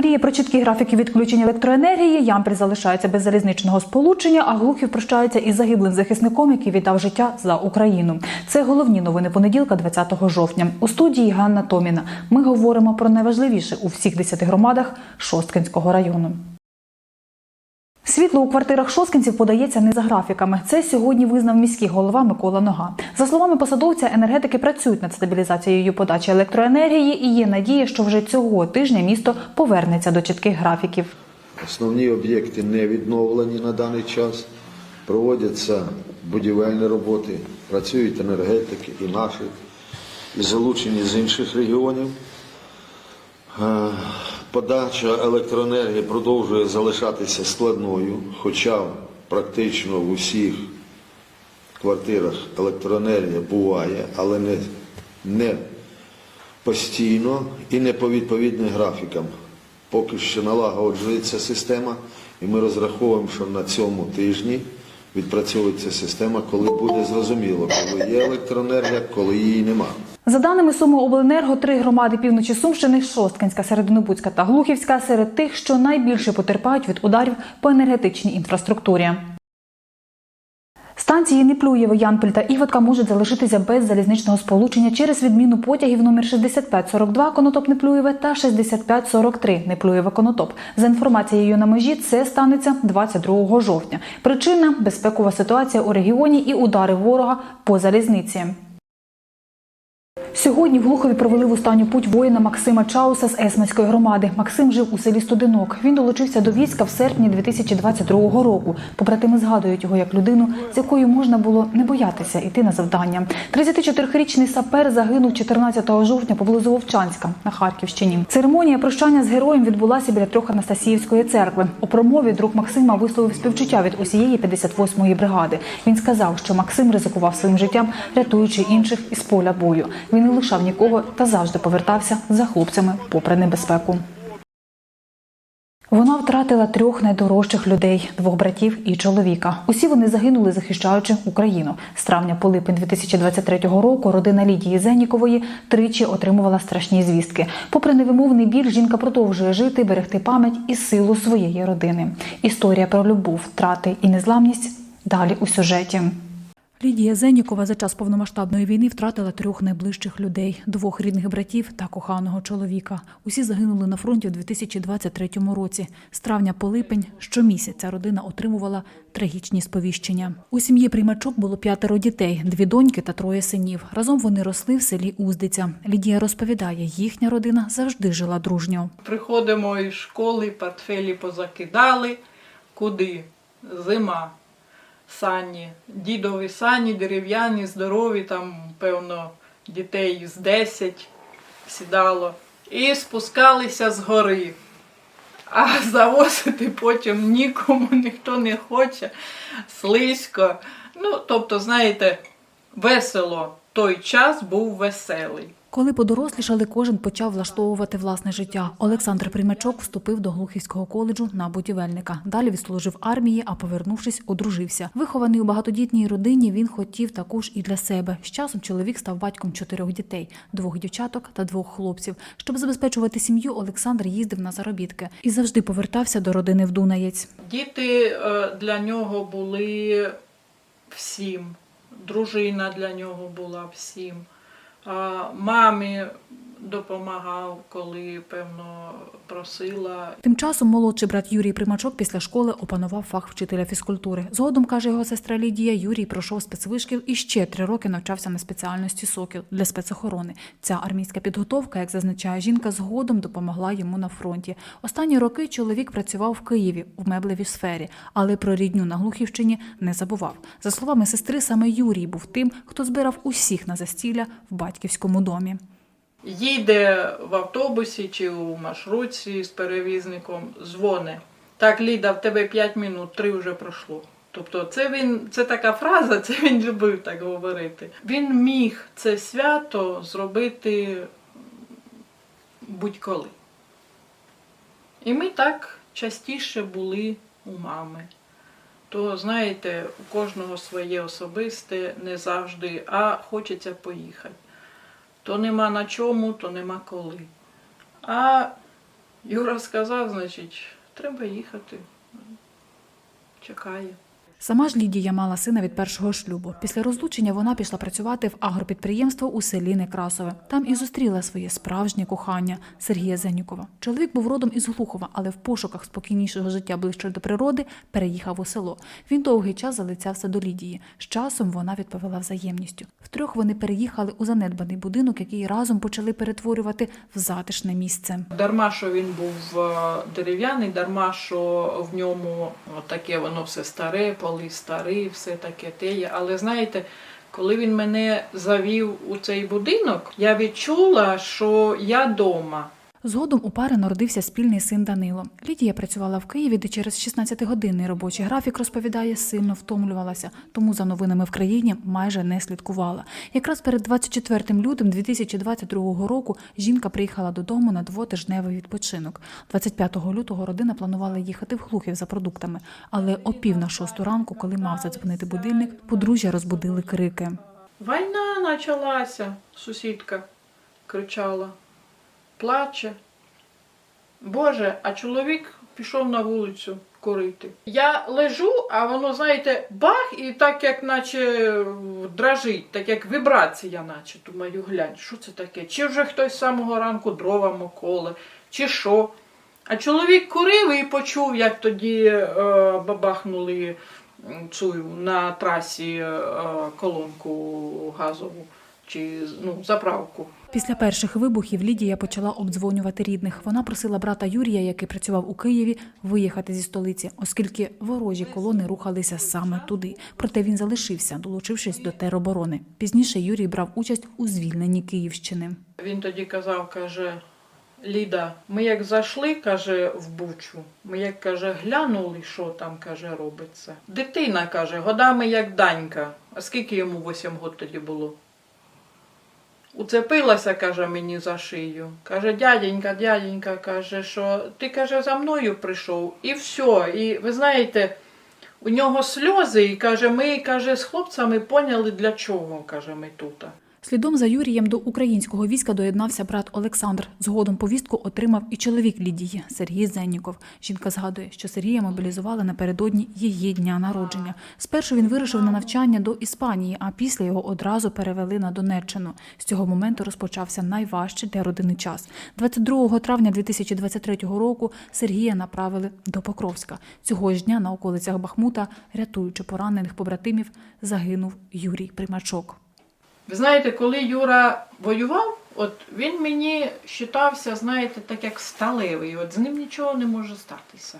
мріє про чіткі графіки відключення електроенергії. Ямпіль залишається без залізничного сполучення, а Глухів прощається із загиблим захисником, який віддав життя за Україну. Це головні новини понеділка, 20 жовтня. У студії Ганна Томіна. Ми говоримо про найважливіше у всіх 10 громадах Шосткинського району. Світло у квартирах шосткинців подається не за графіками. Це сьогодні визнав міський голова Микола Нога. За словами посадовця, енергетики працюють над стабілізацією подачі електроенергії і є надія, що вже цього тижня місто повернеться до чітких графіків. Основні об'єкти не відновлені на даний час. Проводяться будівельні роботи, працюють енергетики і наші, і залучені з інших регіонів. Подача електроенергії продовжує залишатися складною, хоча практично в усіх квартирах електроенергія буває, але не, не постійно і не по відповідним графікам. Поки що налагоджується система, і ми розраховуємо, що на цьому тижні відпрацьовується система, коли буде зрозуміло, коли є електроенергія, коли її немає. За даними Суми обленерго, три громади півночі Сумщини Шосткинська, Серединобудська та Глухівська серед тих, що найбільше потерпають від ударів по енергетичній інфраструктурі. Станції Неплюєво, Янпіль та Івотка можуть залишитися без залізничного сполучення через відміну потягів номер 6542 Конотоп Неплюєве та 6543 Неплюєве Конотоп. За інформацією на межі, це станеться 22 жовтня. Причина безпекова ситуація у регіоні і удари ворога по залізниці. Сьогодні в Глухові провели в останню путь воїна Максима Чауса з Есманської громади. Максим жив у селі Студинок. Він долучився до війська в серпні 2022 року. Побратими згадують його як людину, з якою можна було не боятися йти на завдання. 34-річний сапер загинув 14 жовтня поблизу Вовчанська на Харківщині. Церемонія прощання з героєм відбулася біля трьох Анастасіївської церкви. У промові друг Максима висловив співчуття від усієї 58-ї бригади. Він сказав, що Максим ризикував своїм життям, рятуючи інших із поля бою. Він не лишав нікого та завжди повертався за хлопцями попри небезпеку. Вона втратила трьох найдорожчих людей двох братів і чоловіка. Усі вони загинули, захищаючи Україну. З травня по липень 2023 року родина Лідії Зенікової тричі отримувала страшні звістки. Попри невимовний біль, жінка продовжує жити, берегти пам'ять і силу своєї родини. Історія про любов, втрати і незламність далі у сюжеті. Лідія Зенікова за час повномасштабної війни втратила трьох найближчих людей: двох рідних братів та коханого чоловіка. Усі загинули на фронті у 2023 році. З травня по липень щомісяця родина отримувала трагічні сповіщення. У сім'ї приймачок було п'ятеро дітей: дві доньки та троє синів. Разом вони росли в селі Уздиця. Лідія розповідає, їхня родина завжди жила дружньо. Приходимо із школи, портфелі позакидали. Куди? Зима. Сані. Дідові сані, дерев'яні, здорові, там, певно, дітей з 10 сідало. І спускалися з гори. А завозити потім нікому ніхто не хоче, слизько. Ну, тобто, знаєте, весело. Той час був веселий. Коли подорослішали, кожен почав влаштовувати власне життя. Олександр Примачок вступив до Глухівського коледжу на будівельника. Далі відслужив армії, а повернувшись, одружився. Вихований у багатодітній родині, він хотів також і для себе. З часом чоловік став батьком чотирьох дітей: двох дівчаток та двох хлопців. Щоб забезпечувати сім'ю, Олександр їздив на заробітки і завжди повертався до родини в Дунаєць. Діти е, для нього були всім. Дружина для нього була всім. Мамі допомагав, коли, певно, просила. Тим часом молодший брат Юрій Примачок після школи опанував фах вчителя фізкультури. Згодом, каже його сестра Лідія, Юрій пройшов спецвишкіл і ще три роки навчався на спеціальності сокіл для спецохорони. Ця армійська підготовка, як зазначає жінка, згодом допомогла йому на фронті. Останні роки чоловік працював в Києві в меблевій сфері, але про рідню на Глухівщині не забував. За словами сестри, саме Юрій був тим, хто збирав усіх на застілля в батьківському домі. Їде в автобусі чи у маршрутці з перевізником, дзвоне. Так, Ліда, в тебе 5 минут, 3 вже пройшло. Тобто, це він, це така фраза, це він любив так говорити. Він міг це свято зробити будь-коли. І ми так частіше були у мами. То, знаєте, у кожного своє особисте, не завжди, а хочеться поїхати. То нема на чому, то нема коли. А Юра сказав, значить, треба їхати. Чекає. Сама ж Лідія мала сина від першого шлюбу. Після розлучення вона пішла працювати в агропідприємство у селі Некрасове. Там і зустріла своє справжнє кохання Сергія Зенюкова. Чоловік був родом із Глухова, але в пошуках спокійнішого життя ближче до природи переїхав у село. Він довгий час залицявся до Лідії. З часом вона відповіла взаємністю. Втрьох вони переїхали у занедбаний будинок, який разом почали перетворювати в затишне місце. Дарма, що він був е, дерев'яний, дарма, що в ньому таке воно все старе, поли старий, все таке теє. Але знаєте, коли він мене завів у цей будинок, я відчула, що я вдома. Згодом у пари народився спільний син Данило. Лідія працювала в Києві, де через 16-годинний робочий графік розповідає, сильно втомлювалася, тому за новинами в країні майже не слідкувала. Якраз перед 24 лютим 2022 року жінка приїхала додому на двотижневий відпочинок. 25 лютого родина планувала їхати в Глухів за продуктами, але о пів на шосту ранку, коли мав задзвонити будильник, подружжя розбудили крики. Війна почалася, сусідка кричала, плаче. Боже, а чоловік пішов на вулицю курити. Я лежу, а воно, знаєте, бах, і так як наче дрожить, так як вібрація, наче. Думаю, глянь, що це таке? Чи вже хтось з самого ранку дрова моколе, чи що? А чоловік курив і почув, як тоді е, бабахнули цю на трасі е, колонку газову чи ну, заправку. Після перших вибухів Лідія почала обдзвонювати рідних. Вона просила брата Юрія, який працював у Києві, виїхати зі столиці, оскільки ворожі колони рухалися саме туди. Проте він залишився, долучившись до тероборони. Пізніше Юрій брав участь у звільненні Київщини. Він тоді казав, каже, Ліда, ми як зайшли, каже, в Бучу, ми як каже, глянули, що там каже, робиться. Дитина каже, годами як данька. А скільки йому 8 років тоді було? Уцепилася, каже, мені за шию. Каже, дяденька, дяденька, каже, що ти каже, за мною прийшов. І все. І ви знаєте, у нього сльози, і каже, ми каже, з хлопцями поняли, для чого, каже, ми тут. Слідом за Юрієм до українського війська доєднався брат Олександр. Згодом повістку отримав і чоловік Лідії Сергій Зенніков. Жінка згадує, що Сергія мобілізували напередодні її дня народження. Спершу він вирушив на навчання до Іспанії, а після його одразу перевели на Донеччину. З цього моменту розпочався найважчий для родини час. 22 травня 2023 року Сергія направили до Покровська. Цього ж дня на околицях Бахмута, рятуючи поранених побратимів, загинув Юрій Примачок. Ви знаєте, коли Юра воював, от він мені вважався, знаєте, так як сталевий. От з ним нічого не може статися.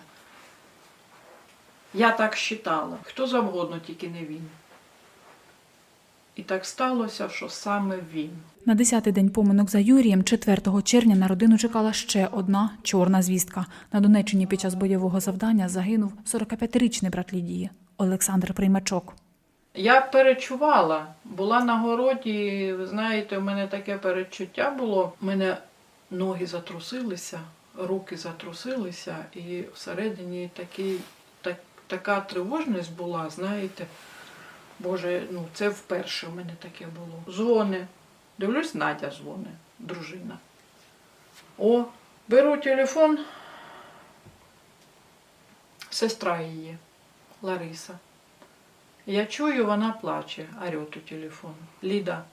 Я так вважала. Хто завгодно, тільки не він. І так сталося, що саме він. На 10-й день поминок за Юрієм, 4 червня, на родину чекала ще одна чорна звістка. На Донеччині під час бойового завдання загинув 45-річний брат Лідії Олександр Приймачок. Я перечувала, була на городі, ви знаєте, у мене таке перечуття було. У мене ноги затрусилися, руки затрусилися, і всередині такий, так, така тривожність була, знаєте. Боже, ну це вперше в мене таке було. Дзвони. Дивлюсь, Надя дзвони, дружина. О, беру телефон. Сестра її, Лариса. Я чую, вона плаче, орет у телефон. Ліда,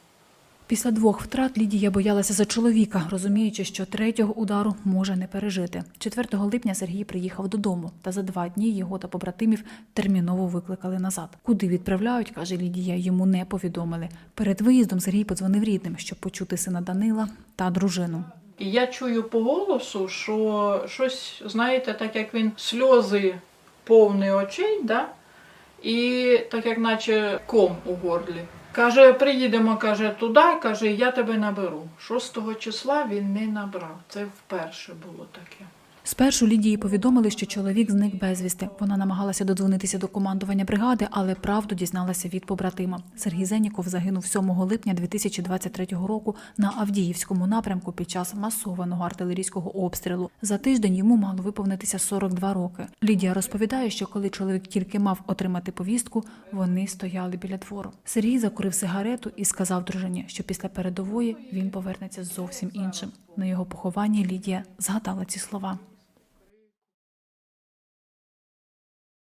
Після двох втрат Лідія боялася за чоловіка, розуміючи, що третього удару може не пережити. 4 липня Сергій приїхав додому, та за два дні його та побратимів терміново викликали назад. Куди відправляють, каже Лідія, йому не повідомили. Перед виїздом Сергій подзвонив рідним, щоб почути сина Данила та дружину. І я чую по голосу, що щось, знаєте, так як він сльози повні очей, да? І так як наче ком у горлі. Каже, приїдемо, каже, туди, каже, я тебе наберу. 6 числа він не набрав. Це вперше було таке. Спершу Лідії повідомили, що чоловік зник безвісти. Вона намагалася додзвонитися до командування бригади, але правду дізналася від побратима. Сергій Зеніков загинув 7 липня 2023 року на Авдіївському напрямку під час масованого артилерійського обстрілу. За тиждень йому мало виповнитися 42 роки. Лідія розповідає, що коли чоловік тільки мав отримати повістку, вони стояли біля двору. Сергій закурив сигарету і сказав дружині, що після передової він повернеться зовсім іншим. На його похованні Лідія згадала ці слова.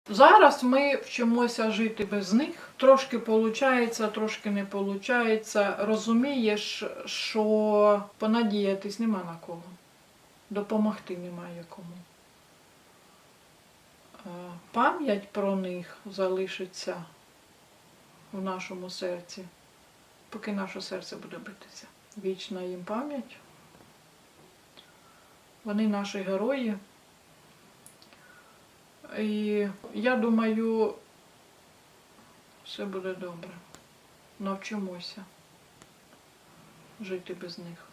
Зараз ми вчимося жити без них. Трошки виходить, трошки не виходить. Розумієш, що понадіятись нема на кого. Допомогти немає кому. Е, Пам'ять про них залишиться в нашому серці, поки наше серце буде битися. Вічна їм пам'ять. Вони наші герої. І я думаю, все буде добре. Навчимося жити без них.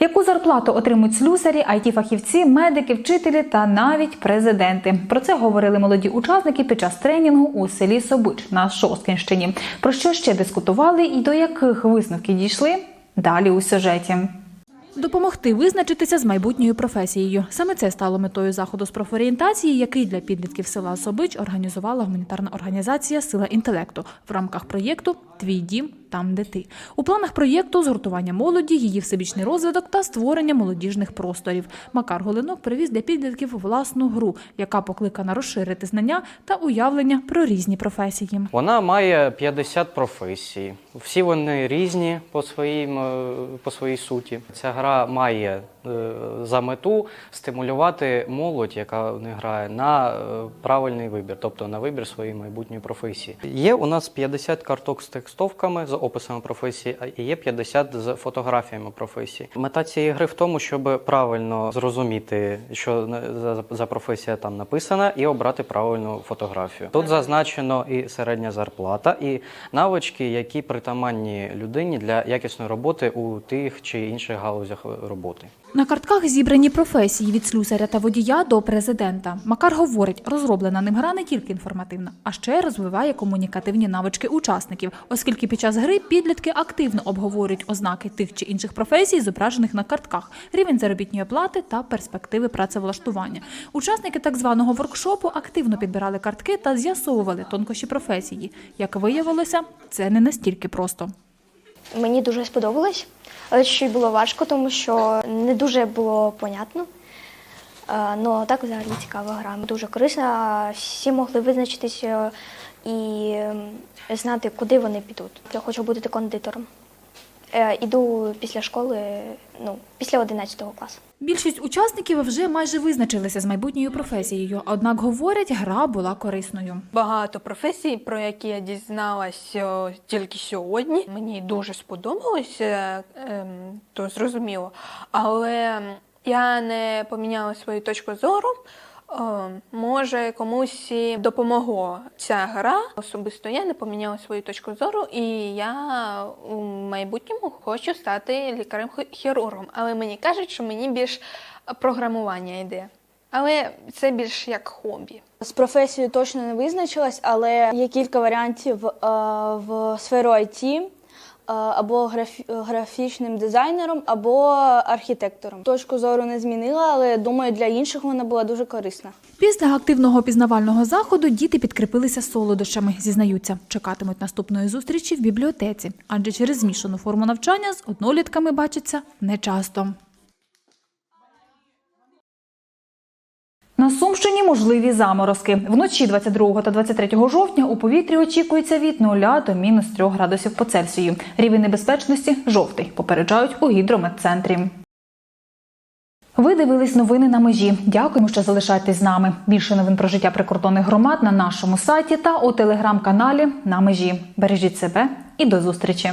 Яку зарплату отримують слюсарі, it фахівці медики, вчителі та навіть президенти? Про це говорили молоді учасники під час тренінгу у селі Собич на Шосткінщині. Про що ще дискутували і до яких висновків дійшли? Далі у сюжеті. Допомогти визначитися з майбутньою професією. Саме це стало метою заходу з профорієнтації, який для підлітків села Собич організувала гуманітарна організація Сила інтелекту в рамках проєкту Твій дім там, де ти. У планах проєкту згуртування молоді, її всебічний розвиток та створення молодіжних просторів. Макар Голинок привіз для підлітків власну гру, яка покликана розширити знання та уявлення про різні професії. Вона має 50 професій. Всі вони різні по, своїм, е, по своїй суті. Ця гра має е, за мету стимулювати молодь, яка них грає, на е, правильний вибір, тобто на вибір своєї майбутньої професії. Є у нас 50 карток з текстовками з описами професії, а є 50 з фотографіями професії. Мета цієї гри в тому, щоб правильно зрозуміти, що за професія там написана, і обрати правильну фотографію. Тут зазначено і середня зарплата, і навички, які притаманні людині для якісної роботи у тих чи інших галузях роботи. На картках зібрані професії від слюсаря та водія до президента. Макар говорить, розроблена ним гра не тільки інформативна, а ще розвиває комунікативні навички учасників, оскільки під час гри підлітки активно обговорюють ознаки тих чи інших професій, зображених на картках, рівень заробітної плати та перспективи працевлаштування. Учасники так званого воркшопу активно підбирали картки та з'ясовували тонкощі професії. Як виявилося, це не настільки просто. Мені дуже сподобалось, але ще й було важко, тому що не дуже було понятно. Е, Ну, так взагалі цікава гра. Дуже корисна. Всі могли визначитися і ем, знати, куди вони підуть. Я хочу бути кондитером. Е, Іду після школи, ну, після 11 класу. Більшість учасників вже майже визначилися з майбутньою професією, однак говорять, гра була корисною. Багато професій, про які я дізналася тільки сьогодні. Мені дуже сподобалося, ем, то зрозуміло. Але я не поміняла свою точку зору. Ем, Може, комусь допомогло ця гра. Особисто я не поміняла свою точку зору, і я у майбутньому хочу стати лікарем-хірургом. Але мені кажуть, що мені більш програмування йде. Але це більш як хобі. З професією точно не визначилась, але є кілька варіантів е, в сферу IT, е, або графі- графічним дизайнером, або архітектором. Точку зору не змінила, але думаю, для інших вона була дуже корисна. Після активного пізнавального заходу діти підкріпилися солодощами, зізнаються, чекатимуть наступної зустрічі в бібліотеці, адже через змішану форму навчання з однолітками бачиться нечасто. На Сумщині можливі заморозки. Вночі 22 та 23 жовтня у повітрі очікується від 0 до мінус 3 градусів по Цельсію. Рівень небезпечності жовтий, попереджають у гідрометцентрі. Ви дивились новини на межі. Дякуємо, що залишаєтесь з нами. Більше новин про життя прикордонних громад на нашому сайті та у телеграм-каналі на межі. Бережіть себе і до зустрічі.